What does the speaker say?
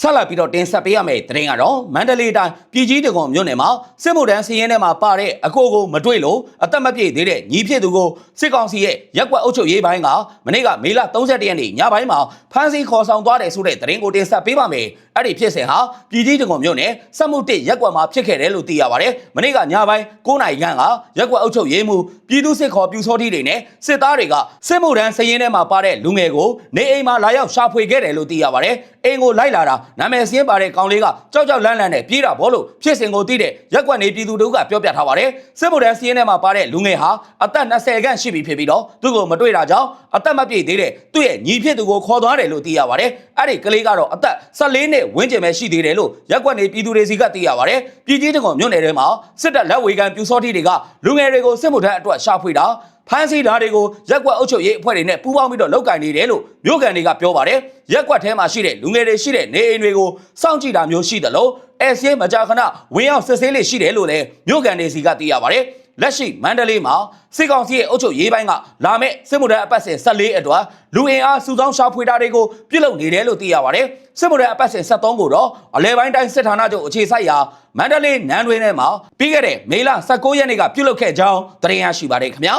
ဆက်လက်ပြီးတော့တင်ဆက်ပေးရမယ့်သတင်းကတော့မန္တလေးတိုင်းပြည်ကြီးတကုံမြို့နယ်မှာစစ်မှုထမ်းစီရင်ထဲမှာပါတဲ့အကိုကိုမတွေ့လို့အသက်မပြည့်သေးတဲ့ညီဖြစ်သူကိုစစ်ကောင်စီရဲ့ရက်ကွက်အုပ်ချုပ်ရေးပိုင်းကမနေ့ကမေလ31ရက်နေ့ညပိုင်းမှာဖမ်းဆီးခေါ်ဆောင်သွားတယ်ဆိုတဲ့သတင်းကိုတင်ဆက်ပေးပါမယ်။အဲ့ဒီဖြစ်စဉ်ဟာပြည်ကြီးတကုံမြို့နယ်စက်မှုတစ်ရက်ကွက်မှာဖြစ်ခဲ့တယ်လို့သိရပါတယ်။မနေ့ကညပိုင်း9နာရီခန့်ကရက်ကွက်အုပ်ချုပ်ရေးမှူးပြည်သူစစ်ခေါ်ပြူစောတိတွေနဲ့စစ်သားတွေကစစ်မှုထမ်းစီရင်ထဲမှာပါတဲ့လူငယ်ကိုနေအိမ်မှာလာရောက်ရှာဖွေခဲ့တယ်လို့သိရပါတယ်။အိမ်ကိုလိုက်လာတာနာမည်စင်းပါတဲ့ကောင်လေးကကြောက်ကြောက်လန့်လန့်နဲ့ပြေးတာဘောလို့ဖြစ်စဉ်ကိုသိတဲ့ရက်ကွက်နေပြည်သူတို့ကပြောပြထားပါတယ်။စစ်မှုထမ်းစီရင်ထဲမှာပါတဲ့လူငယ်ဟာအသက်20ခန့်ရှိပြီဖြစ်ပြီးတော့သူ့ကိုမတွေ့တာကြောင့်အသက်မပြည့်သေးတဲ့သူ့ရဲ့ညီဖြစ်သူကိုခေါ်သွားတယ်လို့သိရပါတယ်။အဲ့ဒီကလေးကတော့အသက်14နှစ်ဝန်းကျင်ပဲရှိသေးတယ်လို့ရက်ကွက်နေပြည်သူတွေစီကသိရပါတယ်။ပြည်ကြီးတကုံမြို့နယ်ထဲမှာစစ်တပ်လက်ဝေခံပြူစောတိတွေကလူငယ်တွေကိုစစ်မှုထမ်းအတွက်ရှာဖွေတာ ဖမ်းဆီးတာတွေကိုရက်ကွက်အုပ်ချုပ်ရေးအဖွဲ့တွေနဲ့ပူးပေါင်းပြီးတော့လုပ်ကင်နေတယ်လို့မြို့ကန်တွေကပြောပါတယ်ရက်ကွက်ထဲမှာရှိတဲ့လူငယ်တွေရှိတဲ့နေအိမ်တွေကိုစောင့်ကြည့်တာမျိုးရှိတယ်လို့အဲဆီမကြာခဏဝင်ရောက်စစ်ဆေးလေးရှိတယ်လို့လည်းမြို့ကန်တွေစီကသိရပါတယ်လက်ရှိမန္တလေးမှာစစ်ကောင်စီရဲ့အုပ်ချုပ်ရေးပိုင်းကလာမဲ့စစ်မှုထမ်းအပတ်စဉ်14အတွက်လူအင်အားစုဆောင်းရှာဖွေတာတွေကိုပြုလုပ်နေတယ်လို့သိရပါတယ်စစ်မှုထမ်းအပတ်စဉ်73ကိုတော့အလဲပိုင်းတိုင်းစစ်ဌာနချုပ်အခြေစိုက်ရာမန္တလေးနန်းတွင်ထဲမှာပြီးခဲ့တဲ့မေလ19ရက်နေ့ကပြုလုပ်ခဲ့ကြောင်းသတင်းရရှိပါတယ်ခင်ဗျာ